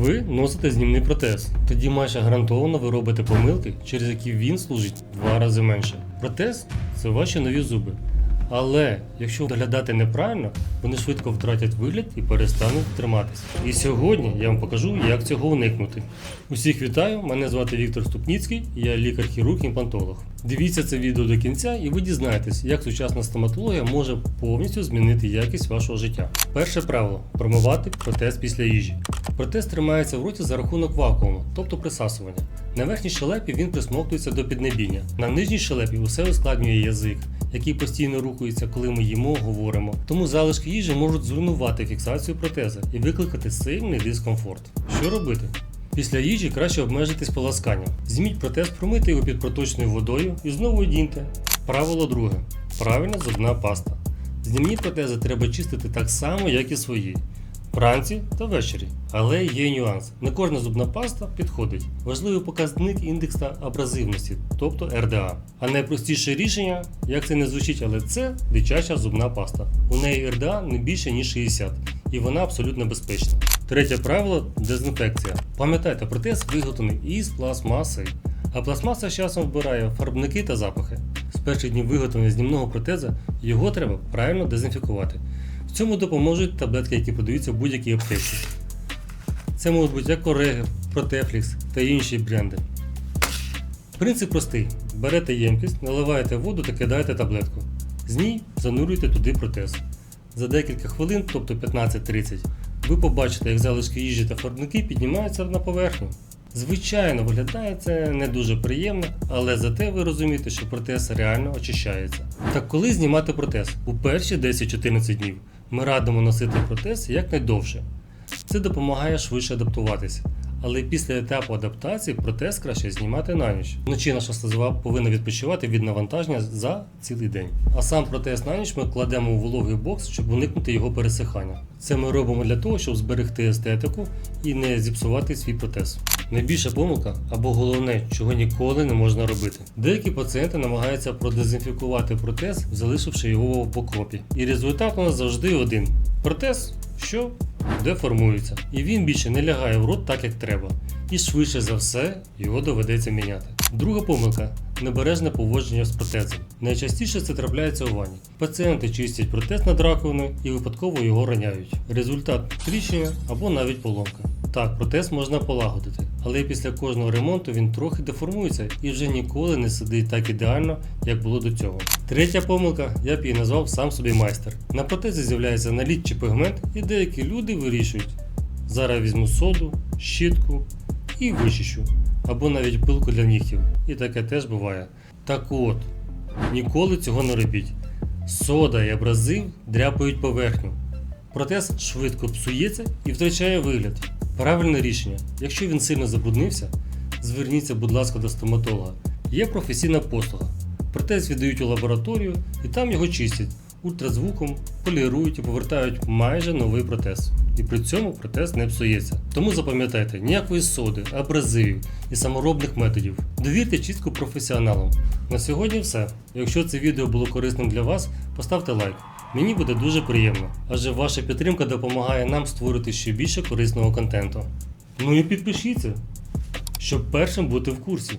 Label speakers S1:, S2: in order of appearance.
S1: Ви носите знімний протез. Тоді майже гарантовано ви робите помилки, через які він служить два рази менше. Протез це ваші нові зуби. Але якщо доглядати неправильно, вони швидко втратять вигляд і перестануть триматися. І сьогодні я вам покажу, як цього уникнути. Усіх вітаю, мене звати Віктор Ступніцький, я лікар-хірург-імплантолог. Дивіться це відео до кінця, і ви дізнаєтесь, як сучасна стоматологія може повністю змінити якість вашого життя. Перше правило промивати протез після їжі. Протез тримається в роті за рахунок вакууму, тобто присасування. На верхній щелепі він присмоктується до піднебіння. На нижній щелепі усе ускладнює язик, який постійно рухається, коли ми їмо, говоримо. Тому залишки їжі можуть зруйнувати фіксацію протеза і викликати сильний дискомфорт. Що робити? Після їжі краще обмежитись поласканням. Зніміть протез, промийте його під проточною водою і знову одіньте. Правило друге. Правильна зубна паста. Знімні протези треба чистити так само, як і свої. Вранці та ввечері. Але є нюанс. Не кожна зубна паста підходить. Важливий показник індекса абразивності, тобто РДА. А найпростіше рішення, як це не звучить, але це дитяча зубна паста. У неї РДА не більше ніж 60, і вона абсолютно безпечна. Третє правило дезінфекція. Пам'ятайте, протез виготовлений із пластмаси. А пластмаса з часом вбирає фарбники та запахи. З перших днів виготовлення знімного протеза його треба правильно дезінфікувати. В цьому допоможуть таблетки, які продаються в будь-якій аптеці. Це можуть бути як Ореги, Протефлікс та інші бренди. Принцип простий: берете ємкість, наливаєте воду та кидаєте таблетку. З ній занурюєте туди протез. За декілька хвилин, тобто 15-30, ви побачите, як залишки їжі та фарбники піднімаються на поверхню. Звичайно, виглядає це не дуже приємно, але зате ви розумієте, що протез реально очищається. Так коли знімати протез? У перші 10-14 днів ми радимо носити протез якнайдовше. Це допомагає швидше адаптуватися. Але після етапу адаптації протез краще знімати на ніч. Вночі наша слизова повинна відпочивати від навантаження за цілий день. А сам протез на ніч ми кладемо у вологий бокс, щоб уникнути його пересихання. Це ми робимо для того, щоб зберегти естетику і не зіпсувати свій протез. Найбільша помилка або головне, чого ніколи не можна робити. Деякі пацієнти намагаються продезінфікувати протез, залишивши його в покропі. І результат у нас завжди один: протез, що деформується, і він більше не лягає в рот так, як треба. І швидше за все його доведеться міняти. Друга помилка небережне поводження з протезом. Найчастіше це трапляється у ванні. Пацієнти чистять протез над раковиною і випадково його роняють. Результат тріщення або навіть поломка. Так, протез можна полагодити, але після кожного ремонту він трохи деформується і вже ніколи не сидить так ідеально, як було до цього. Третя помилка, я б її назвав сам собі майстер. На протезі з'являється наліт чи пігмент, і деякі люди вирішують. Зараз візьму соду, щітку і вичищу, або навіть пилку для нігтів. І таке теж буває. Так от, ніколи цього не робіть. Сода і абразив дряпають поверхню. Протез швидко псується і втрачає вигляд. Правильне рішення, якщо він сильно забруднився, зверніться, будь ласка, до стоматолога. Є професійна послуга. Протез віддають у лабораторію і там його чистять ультразвуком, полірують і повертають майже новий протез. І при цьому протез не псується. Тому запам'ятайте, ніякої соди, абразивів і саморобних методів. Довірте чітко професіоналам. На сьогодні все. Якщо це відео було корисним для вас, поставте лайк. Мені буде дуже приємно, адже ваша підтримка допомагає нам створити ще більше корисного контенту. Ну і підпишіться, щоб першим бути в курсі.